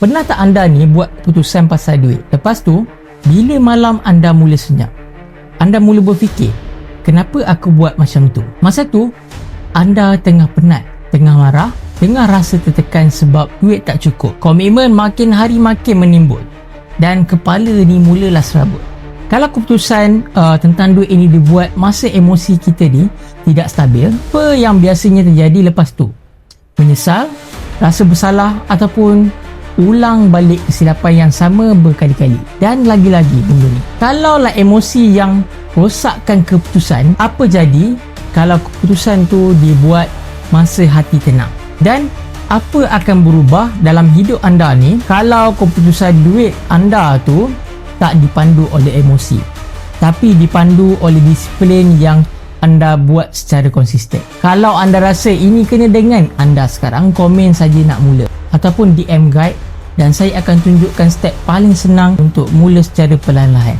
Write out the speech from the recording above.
Pernah tak anda ni buat keputusan pasal duit? Lepas tu, bila malam anda mula senyap, anda mula berfikir, kenapa aku buat macam tu? Masa tu, anda tengah penat, tengah marah, tengah rasa tertekan sebab duit tak cukup. Komitmen makin hari makin menimbul dan kepala ni mulalah serabut. Kalau keputusan uh, tentang duit ini dibuat masa emosi kita ni tidak stabil, apa yang biasanya terjadi lepas tu? Menyesal, rasa bersalah ataupun ulang balik kesilapan yang sama berkali-kali dan lagi-lagi benda ni. Kalaulah emosi yang rosakkan keputusan, apa jadi kalau keputusan tu dibuat masa hati tenang? Dan apa akan berubah dalam hidup anda ni kalau keputusan duit anda tu tak dipandu oleh emosi tapi dipandu oleh disiplin yang anda buat secara konsisten. Kalau anda rasa ini kena dengan anda sekarang, komen saja nak mula ataupun DM guide dan saya akan tunjukkan step paling senang untuk mula secara perlahan-lahan.